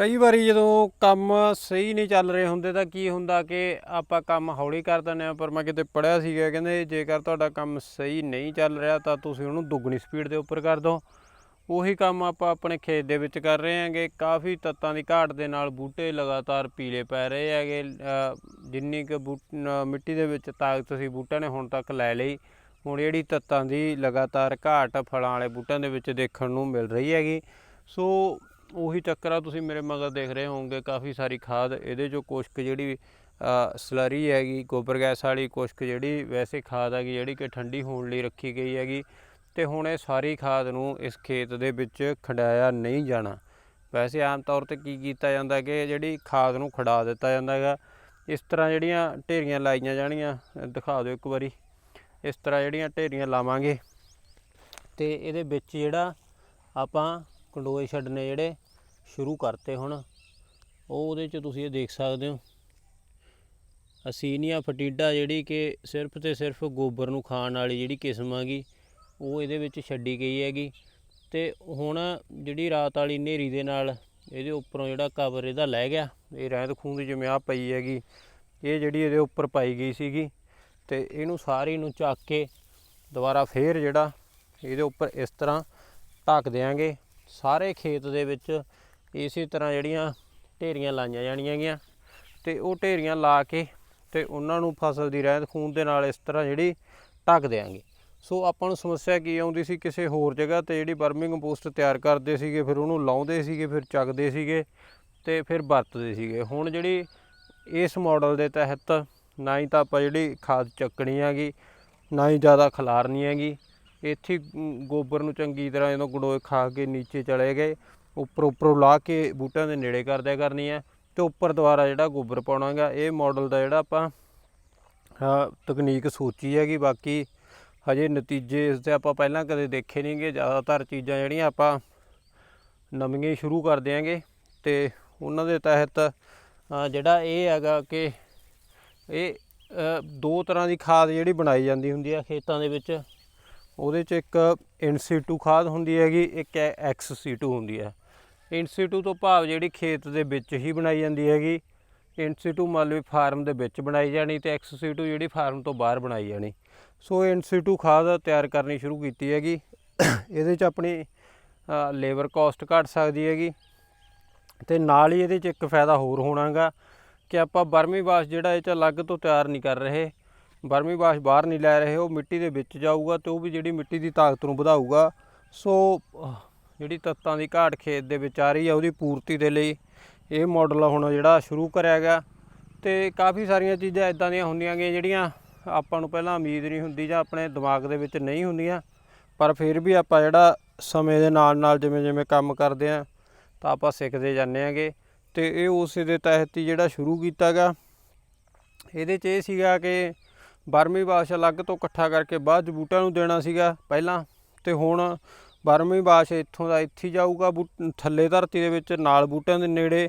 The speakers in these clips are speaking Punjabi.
ਕਈ ਵਾਰੀ ਜਦੋਂ ਕੰਮ ਸਹੀ ਨਹੀਂ ਚੱਲ ਰਹੇ ਹੁੰਦੇ ਤਾਂ ਕੀ ਹੁੰਦਾ ਕਿ ਆਪਾਂ ਕੰਮ ਹੌਲੀ ਕਰ ਦਿੰਦੇ ਆ ਪਰ ਮੈਂ ਕਿਤੇ ਪੜਿਆ ਸੀਗਾ, ਕਹਿੰਦੇ ਜੇਕਰ ਤੁਹਾਡਾ ਕੰਮ ਸਹੀ ਨਹੀਂ ਚੱਲ ਰਿਹਾ ਤਾਂ ਤੁਸੀਂ ਉਹਨੂੰ ਦੁੱਗਣੀ ਸਪੀਡ ਦੇ ਉੱਪਰ ਕਰ ਦਿਓ। ਉਹੀ ਕੰਮ ਆਪਾਂ ਆਪਣੇ ਖੇਤ ਦੇ ਵਿੱਚ ਕਰ ਰਹੇ ਹਾਂਗੇ, ਕਾਫੀ ਤੱਤਾਂ ਦੀ ਘਾਟ ਦੇ ਨਾਲ ਬੂਟੇ ਲਗਾਤਾਰ ਪੀਲੇ ਪੈ ਰਹੇ ਹੈਗੇ ਜਿੰਨੀ ਕੁ ਬੂਟ- ਮਿੱਟੀ ਦੇ ਵਿੱਚ ਤਾਕਤ ਸੀ ਬੂਟਿਆਂ ਨੇ ਹੁਣ ਤੱਕ ਲੈ ਲਈ। ਹੁਣ ਜਿਹੜੀ ਤੱਤਾਂ ਦੀ ਲਗਾਤਾਰ ਘਾਟ ਫਲਾਂ ਵਾਲੇ ਬੂਟਿਆਂ ਦੇ ਵਿੱਚ ਦੇਖਣ ਨੂੰ ਮਿਲ ਰਹੀ ਹੈਗੀ। ਸੋ ਉਹੀ ਚੱਕਰ ਆ ਤੁਸੀਂ ਮੇਰੇ ਮਗਰ ਦੇਖ ਰਹੇ ਹੋਵੋਗੇ, ਕਾਫੀ ਸਾਰੀ ਖਾਦ, ਇਹਦੇ ਚੋਂ ਕੁਸ਼ਕ ਜਿਹੜੀ ਸਲਰੀ ਹੈਗੀ, ਗੋਬਰ ਗੈਸ ਵਾਲੀ ਕੁਸ਼ਕ ਜਿਹੜੀ, ਵੈਸੇ ਖਾਦ ਹੈਗੀ ਜਿਹੜੀ ਕਿ ਠੰਡੀ ਹੋਣ ਲਈ ਰੱਖੀ ਗਈ ਹੈਗੀ, ਤੇ ਹੁਣ ਇਹ ਸਾਰੀ ਖਾਦ ਨੂੰ ਇਸ ਖੇਤ ਦੇ ਵਿੱਚ ਖੰਡਾਇਆ ਨਹੀਂ ਜਾਣਾ। ਵੈਸੇ ਆਮ ਤੌਰ ਤੇ ਕੀ ਕੀਤਾ ਜਾਂਦਾ ਕਿ ਜਿਹੜੀ ਖਾਦ ਨੂੰ ਖੜਾ ਦਿੱਤਾ ਜਾਂਦਾ ਹੈਗਾ, ਇਸ ਤਰ੍ਹਾਂ ਜਿਹੜੀਆਂ ਢੇਰੀਆਂ ਲਾਈਆਂ ਜਾਣੀਆਂ, ਦਿਖਾ ਦਿਓ ਇੱਕ ਵਾਰੀ। ਇਸ ਤਰ੍ਹਾਂ ਜਿਹੜੀਆਂ ਢੇਰੀਆਂ ਲਾਵਾਂਗੇ, ਤੇ ਇਹਦੇ ਵਿੱਚ ਜਿਹੜਾ ਆਪਾਂ ਕੰਡੋਏ ਛੱਡਨੇ ਜਿਹੜੇ ਸ਼ੁਰੂ ਕਰਤੇ ਹੁਣ, ਉਹ ਉਹਦੇ ਚ ਤੁਸੀਂ ਇਹ ਦੇਖ ਸਕਦੇ ਹੋ। ਅਸੀਨੀਆ ਫਟੀਡਾ ਜਿਹੜੀ ਕਿ ਸਿਰਫ ਤੇ ਸਿਰਫ ਗੋਬਰ ਨੂੰ ਖਾਣ ਵਾਲੀ ਜਿਹੜੀ ਕਿਸਮ ਹੈਗੀ, ਉਹ ਇਹਦੇ ਵਿੱਚ ਛੱਡੀ ਗਈ ਹੈਗੀ। ਤੇ ਹੁਣ ਜਿਹੜੀ ਰਾਤ ਵਾਲੀ ਹਨੇਰੀ ਦੇ ਨਾਲ ਇਹਦੇ ਉੱਪਰੋਂ ਜਿਹੜਾ ਕਵਰ ਇਹਦਾ ਲੈ ਗਿਆ, ਇਹ ਰਹਿੰਦ ਖੂੰਦ ਜਿਵੇਂ ਆ ਪਈ ਹੈਗੀ। ਇਹ ਜਿਹੜੀ ਇਹਦੇ ਉੱਪਰ ਪਾਈ ਗਈ ਸੀਗੀ ਤੇ ਇਹਨੂੰ ਸਾਰੀ ਨੂੰ ਚੱਕ ਕੇ ਦੁਬਾਰਾ ਫੇਰ ਜਿਹੜਾ ਇਹਦੇ ਉੱਪਰ ਇਸ ਤਰ੍ਹਾਂ ਢੱਕ ਦਿਆਂਗੇ। ਸਾਰੇ ਖੇਤ ਦੇ ਵਿੱਚ ਇਸੇ ਤਰ੍ਹਾਂ ਜਿਹੜੀਆਂ ਢੇਰੀਆਂ ਲਾਈਆਂ ਜਾਣੀਆਂ ਗੀਆਂ ਤੇ ਉਹ ਢੇਰੀਆਂ ਲਾ ਕੇ ਤੇ ਉਹਨਾਂ ਨੂੰ ਫਸਲ ਦੀ ਰਹਿੰਦ ਖੂੰਦ ਦੇ ਨਾਲ ਇਸ ਤਰ੍ਹਾਂ ਜਿਹੜੀ ਢੱਕ ਦਿਆਂਗੇ। ਸੋ ਆਪਾਂ ਨੂੰ ਸਮੱਸਿਆ ਕੀ ਆਉਂਦੀ ਸੀ ਕਿਸੇ ਹੋਰ ਜਗ੍ਹਾ ਤੇ ਜਿਹੜੀ ਵਰਮਿੰਗ ਕੰਪੋਸਟ ਤਿਆਰ ਕਰਦੇ ਸੀਗੇ, ਫਿਰ ਉਹਨੂੰ ਲਾਉਂਦੇ ਸੀਗੇ, ਫਿਰ ਚੱਕਦੇ ਸੀਗੇ ਤੇ ਫਿਰ ਵਰਤਦੇ ਸੀਗੇ। ਹੁਣ ਜਿਹੜੀ ਇਸ ਮਾਡਲ ਦੇ ਤਹਿਤ ਨਾ ਹੀ ਤਾਂ ਆਪਾਂ ਜਿਹੜੀ ਖਾਦ ਚੱਕਣੀ ਹੈਗੀ, ਨਾ ਹੀ ਜ਼ਿਆਦਾ ਖਲਾਰਨੀ ਹੈਗੀ ਇੱਥੇ ਗੋਬਰ ਨੂੰ ਚੰਗੀ ਤਰ੍ਹਾਂ ਜਦੋਂ ਗੰਡੋਏ ਖਾ ਕੇ ਨੀਚੇ ਚਲੇ ਗਏ, ਉੱਪਰ ਉੱਪਰੋਂ ਲਾ ਕੇ ਬੂਟਿਆਂ ਦੇ ਨੇੜੇ ਕਰਦਿਆ ਕਰਨੀ ਹੈ ਤੇ ਉੱਪਰ ਦੁਆਰਾ ਜਿਹੜਾ ਗੋਬਰ ਪਾਉਣਾਗਾ, ਇਹ ਮਾਡਲ ਦਾ ਜਿਹੜਾ ਆਪਾਂ ਤਕਨੀਕ ਸੋਚੀ ਹੈਗੀ, ਬਾਕੀ ਹਜੇ ਨਤੀਜੇ ਇਸ ਦੇ ਆਪਾਂ ਪਹਿਲਾਂ ਕਦੇ ਦੇਖੇ ਨਹੀਂਗੇ ਜ਼ਿਆਦਾਤਰ ਚੀਜ਼ਾਂ ਜਿਹੜੀਆਂ ਆਪਾਂ ਨਵੀਆਂ ਹੀ ਸ਼ੁਰੂ ਕਰ ਦਿਆਂਗੇ ਤੇ ਉਹਨਾਂ ਦੇ ਤਹਿਤ ਜਿਹੜਾ ਇਹ ਹੈਗਾ ਕਿ ਇਹ ਦੋ ਤਰ੍ਹਾਂ ਦੀ ਖਾਦ ਜਿਹੜੀ ਬਣਾਈ ਜਾਂਦੀ ਹੁੰਦੀ ਆ ਖੇਤਾਂ ਦੇ ਵਿੱਚ। ਉਹਦੇ 'ਚ ਇੱਕ ਇਨਸੀਟੂ ਖਾਦ ਹੁੰਦੀ ਹੈਗੀ, ਇੱਕ ਐਕਸਸੀਟੂ ਹੁੰਦੀ ਹੈ। ਇਨਸੀਟੂ ਤੋਂ ਭਾਵ ਜਿਹੜੀ ਖੇਤ ਦੇ ਵਿੱਚ ਹੀ ਬਣਾਈ ਜਾਂਦੀ ਹੈਗੀ। ਇਨਸੀਟੂ ਮੰਨ ਲਓ ਫਾਰਮ ਦੇ ਵਿੱਚ ਬਣਾਈ ਜਾਣੀ ਤੇ ਐਕਸਸੀਟੂ ਜਿਹੜੀ ਫਾਰਮ ਤੋਂ ਬਾਹਰ ਬਣਾਈ ਜਾਣੀ। ਸੋ ਇਨਸੀਟੂ ਖਾਦ ਤਿਆਰ ਕਰਨੀ ਸ਼ੁਰੂ ਕੀਤੀ ਹੈਗੀ। ਇਹਦੇ 'ਚ ਆਪਣੀ ਲੇਬਰ ਕਾਸਟ ਘਟ ਸਕਦੀ ਹੈਗੀ। ਤੇ ਨਾਲ ਹੀ ਇਹਦੇ 'ਚ ਇੱਕ ਫਾਇਦਾ ਹੋਰ ਹੋਣਾਗਾ ਕਿ ਆਪਾਂ ਬਰਮੀ ਬਾਸ ਜਿਹੜਾ ਇਹ 'ਚ ਅਲੱਗ ਤੋਂ ਤਿਆਰ ਨਹੀਂ ਕਰ ਰਹੇ। ਬਰਮੀ ਬਾਸ ਬਾਹਰ ਨਹੀਂ ਲੈ ਰਹੇ, ਉਹ ਮਿੱਟੀ ਦੇ ਵਿੱਚ ਜਾਊਗਾ ਤੇ ਉਹ ਵੀ ਜਿਹੜੀ ਮਿੱਟੀ ਦੀ ਤਾਕਤ ਨੂੰ ਵਧਾਊਗਾ। ਸੋ ਜਿਹੜੀ ਤੱਤਾਂ ਦੀ ਘਾਟ ਖੇਤ ਦੇ ਵਿੱਚ ਆ ਰਹੀ ਆ, ਉਹਦੀ ਪੂਰਤੀ ਦੇ ਲਈ ਇਹ ਮਾਡਲ ਹੁਣ ਜਿਹੜਾ ਸ਼ੁਰੂ ਕਰਿਆ ਗਿਆ ਤੇ ਕਾਫੀ ਸਾਰੀਆਂ ਚੀਜ਼ਾਂ ਇਦਾਂ ਦੀਆਂ ਹੁੰਦੀਆਂ ਗਈਆਂ ਜਿਹੜੀਆਂ ਆਪਾਂ ਨੂੰ ਪਹਿਲਾਂ ਉਮੀਦ ਨਹੀਂ ਹੁੰਦੀ ਜਾਂ ਆਪਣੇ ਦਿਮਾਗ ਦੇ ਵਿੱਚ ਨਹੀਂ ਹੁੰਦੀਆਂ, ਪਰ ਫਿਰ ਵੀ ਆਪਾਂ ਜਿਹੜਾ ਸਮੇਂ ਦੇ ਨਾਲ ਨਾਲ ਜਿਵੇਂ ਜਿਵੇਂ ਕੰਮ ਕਰਦੇ ਆ, ਤਾਂ ਆਪਾਂ ਸਿੱਖਦੇ ਜਾਂਦੇ ਆਂਗੇ ਤੇ ਇਹ ਉਸੇ ਦੇ ਤਹਿਤ ਹੀ ਜਿਹੜਾ ਸ਼ੁਰੂ ਕੀਤਾ ਗਾ ਇਹਦੇ 'ਚ ਇਹ ਸੀਗਾ ਕਿ ਬਰਮੀ ਬਾਸ਼ ਅਲੱਗ ਤੋਂ ਇਕੱਠਾ ਕਰਕੇ ਬਾਅਦ 'ਚ ਬੂਟਿਆਂ ਨੂੰ ਦੇਣਾ ਸੀਗਾ ਪਹਿਲਾਂ ਤੇ ਹੁਣ ਬਰਮੀ ਬਾਸ਼ ਇੱਥੋਂ ਦਾ ਇੱਥੇ ਜਾਊਗਾ ਬੂਟ- ਥੱਲੇ ਧਰਤੀ ਦੇ ਵਿੱਚ ਨਾਲ ਬੂਟਿਆਂ ਦੇ ਨੇੜੇ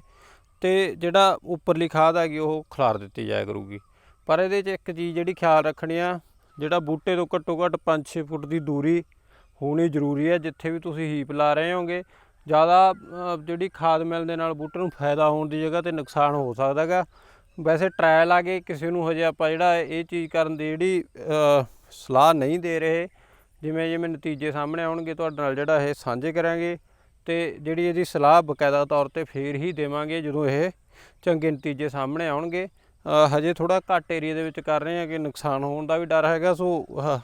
ਤੇ ਜਿਹੜਾ ਉੱਪਰਲੀ ਖਾਦ ਹੈਗੀ ਉਹ ਖਿਲਾਰ ਦਿੱਤੀ ਜਾਇਆ ਕਰੂਗੀ। ਪਰ ਇਹਦੇ 'ਚ ਇੱਕ ਚੀਜ਼ ਜਿਹੜੀ ਖਿਆਲ ਰੱਖਣੀ ਆ, ਜਿਹੜਾ ਬੂਟੇ ਤੋਂ ਘੱਟੋ ਘੱਟ 5-6 ਫੁੱਟ ਦੀ ਦੂਰੀ ਹੋਣੀ ਜ਼ਰੂਰੀ ਹੈ ਜਿੱਥੇ ਵੀ ਤੁਸੀਂ ਹੀਪ ਲਾ ਰਹੇ ਹੋਗੇ, ਜ਼ਿਆਦਾ ਜਿਹੜੀ ਖਾਦ ਮਿਲਣ ਦੇ ਨਾਲ ਬੂਟੇ ਨੂੰ ਫਾਇਦਾ ਹੋਣ ਦੀ ਜਗ੍ਹਾ ਤੇ ਨੁਕਸਾਨ ਹੋ ਸਕਦਾ ਗਾ ਵੈਸੇ ਟਰਾਇਲ ਆ ਗਏ ਕਿਸੇ ਨੂੰ ਹਜੇ ਆਪਾਂ ਜਿਹੜਾ ਇਹ ਚੀਜ਼ ਕਰਨ ਦੀ ਜਿਹੜੀ ਸਲਾਹ ਨਹੀਂ ਦੇ ਰਹੇ। ਜਿਵੇਂ ਜਿਵੇਂ ਨਤੀਜੇ ਸਾਹਮਣੇ ਆਉਣਗੇ ਤੁਹਾਡੇ ਨਾਲ ਜਿਹੜਾ ਇਹ ਸਾਂਝੇ ਕਰਾਂਗੇ ਤੇ ਜਿਹੜੀ ਇਹਦੀ ਸਲਾਹ ਬਕਾਇਦਾ ਤੌਰ ਤੇ ਫੇਰ ਹੀ ਦੇਵਾਂਗੇ ਜਦੋਂ ਇਹ ਚੰਗੇ ਨਤੀਜੇ ਸਾਹਮਣੇ ਆਉਣਗੇ। ਹਜੇ ਥੋੜਾ ਘੱਟ ਏਰੀਆ ਦੇ ਵਿੱਚ ਕਰ ਰਹੇ ਹਾਂ ਕਿ ਨੁਕਸਾਨ ਹੋਣ ਦਾ ਵੀ ਡਰ ਹੈਗਾ ਸੋ ਅਹ,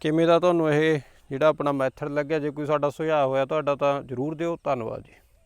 ਕਿਵੇਂ ਦਾ ਤੁਹਾਨੂੰ ਇਹ ਜਿਹੜਾ ਆਪਣਾ ਮੈਥਡ ਲੱਗਿਆ ਜੇ ਕੋਈ ਸਾਡਾ ਸੁਝਾਅ ਹੋਇਆ ਤੁਹਾਡਾ ਤਾਂ ਜ਼ਰੂਰ ਦਿਓ। ਧੰਨਵਾਦ ਜੀ।